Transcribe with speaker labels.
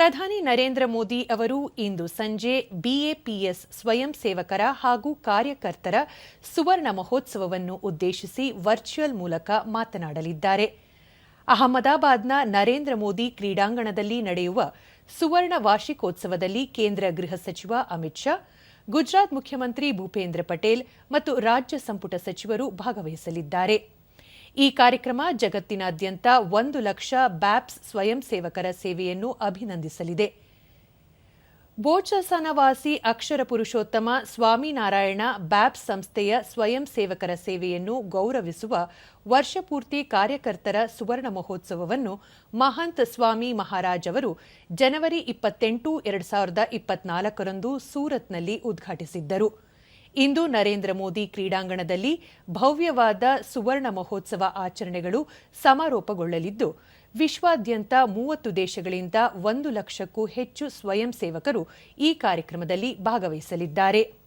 Speaker 1: ಪ್ರಧಾನಿ ನರೇಂದ್ರ ಮೋದಿ ಅವರು ಇಂದು ಸಂಜೆ ಬಿಎಪಿಎಸ್ ಸ್ವಯಂ ಸೇವಕರ ಹಾಗೂ ಕಾರ್ಯಕರ್ತರ ಸುವರ್ಣ ಮಹೋತ್ಸವವನ್ನು ಉದ್ದೇಶಿಸಿ ವರ್ಚುವಲ್ ಮೂಲಕ ಮಾತನಾಡಲಿದ್ದಾರೆ. ಅಹಮದಾಬಾದ್ನ ನರೇಂದ್ರ ಮೋದಿ ಕ್ರೀಡಾಂಗಣದಲ್ಲಿ ನಡೆಯುವ ಸುವರ್ಣ ವಾರ್ಷಿಕೋತ್ಸವದಲ್ಲಿ ಕೇಂದ್ರ ಗೃಹ ಸಚಿವ ಅಮಿತ್ ಶಾ, ಗುಜರಾತ್ ಮುಖ್ಯಮಂತ್ರಿ ಭೂಪೇಂದ್ರ ಪಟೇಲ್ ಮತ್ತು ರಾಜ್ಯ ಸಂಪುಟ ಸಚಿವರು ಭಾಗವಹಿಸಲಿದ್ದಾರೆ. ಈ ಕಾರ್ಯಕ್ರಮ ಜಗತ್ತಿನಾದ್ಯಂತ ಒಂದು ಲಕ್ಷ ಬ್ಯಾಪ್ಸ್ ಸ್ವಯಂ ಸೇವಕರ ಸೇವೆಯನ್ನು ಅಭಿನಂದಿಸಲಿದೆ. ಬೋಚಸನವಾಸಿ ಅಕ್ಷರ ಪುರುಷೋತ್ತಮ ಸ್ವಾಮಿನಾರಾಯಣ ಬ್ಯಾಪ್ಸ್ ಸಂಸ್ಥೆಯ ಸ್ವಯಂ ಸೇವಕರ ಸೇವೆಯನ್ನು ಗೌರವಿಸುವ ವರ್ಷಪೂರ್ತಿ ಕಾರ್ಯಕರ್ತರ ಸುವರ್ಣ ಮಹೋತ್ಸವವನ್ನು ಮಹಂತ್ ಸ್ವಾಮಿ ಮಹಾರಾಜ್ ಅವರು ಜನವರಿ ಇಪ್ಪತ್ತೆಂಟು, ಎರಡು ಸಾವಿರದ ಇಪ್ಪತ್ನಾಲ್ಕರಂದು ಸೂರತ್ನಲ್ಲಿ ಉದ್ಘಾಟಿಸಿದ್ದರು. ಇಂದು ನರೇಂದ್ರ ಮೋದಿ ಕ್ರೀಡಾಂಗಣದಲ್ಲಿ ಭವ್ಯವಾದ ಸುವರ್ಣ ಮಹೋತ್ಸವ ಆಚರಣೆಗಳು ಸಮಾರೋಪಗೊಳ್ಳಲಿದ್ದು, ವಿಶ್ವಾದ್ಯಂತ ಮೂವತ್ತು ದೇಶಗಳಿಂದ ಒಂದು ಲಕ್ಷಕ್ಕೂ ಹೆಚ್ಚು ಸ್ವಯಂ ಸೇವಕರು ಈ ಕಾರ್ಯಕ್ರಮದಲ್ಲಿ ಭಾಗವಹಿಸಲಿದ್ದಾರೆ.